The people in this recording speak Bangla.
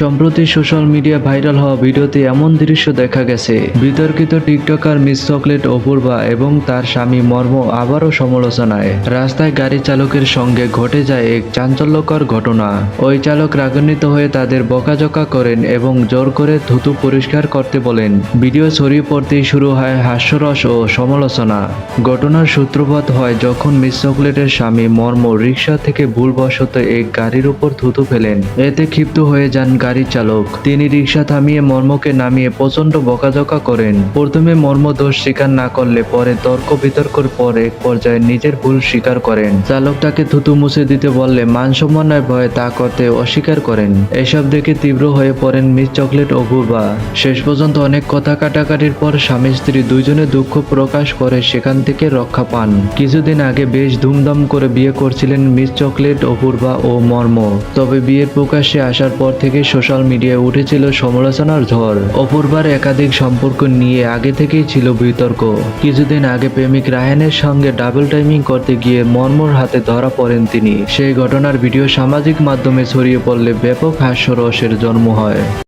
সম্প্রতি সোশ্যাল মিডিয়া ভাইরাল হওয়া ভিডিওতে এমন দৃশ্য দেখা গেছে। বিতর্কিত টিকটকার মিস চকলেট অপূর্বা এবং তার স্বামী মর্ম আবারও সমালোচনায়। রাস্তায় গাড়ি চালকের সঙ্গে ঘটে যায় এক চাঞ্চল্যকর ঘটনা। ওই চালক রাগান্বিত হয়ে তাদের বকাঝকা করেন এবং জোর করে থুতু পরিষ্কার করতে বলেন। ভিডিও ছড়িয়ে পড়তেই শুরু হয় হাস্যরস ও সমালোচনা। ঘটনার সূত্রপাত হয় যখন মিস চকলেটের স্বামী মর্ম রিক্সা থেকে ভুলবশত এক গাড়ির উপর থুতু ফেলেন। এতে ক্ষিপ্ত হয়ে যান গাড়ি চালক। তিনি রিক্সা থামিয়ে মর্মকে নামিয়ে প্রচণ্ড বকাঝকা করেন। প্রথমে মর্ম দোষ স্বীকার না করলে পরে তর্ক বিতর্কের পর এক পর্যায়ে নিজের ভুল স্বীকার করেন। চালক তাকে থুতু মুছে দিতে বললে মান সম্মানের ভয়ে তা করতে অস্বীকার করেন। এসব দেখে তীব্র হয়ে পড়েন মিস চকলেট অপূর্বা শেষ পর্যন্ত অনেক কথা কাটাকাটির পর স্বামী স্ত্রী দুইজনে দুঃখ প্রকাশ করে সেখান থেকে রক্ষা পান। কিছুদিন আগে বেশ ধুমধাম করে বিয়ে করছিলেন মিস চকলেট অপূর্বা ও মর্ম। তবে বিয়ের প্রকাশ্যে আসার পর থেকে সোশ্যাল মিডিয়ায় উঠেছিল সমালোচনার ঝড়। অপূর্বার একাধিক সম্পর্ক নিয়ে আগে থেকেই ছিল বিতর্ক। কিছুদিন আগে প্রেমিক রায়ানের সঙ্গে ডাবল টাইমিং করতে গিয়ে মর্মর হাতে ধরা পড়েন তিনি। সেই ঘটনার ভিডিও সামাজিক মাধ্যমে ছড়িয়ে পড়লে ব্যাপক হাস্যরসের জন্ম হয়।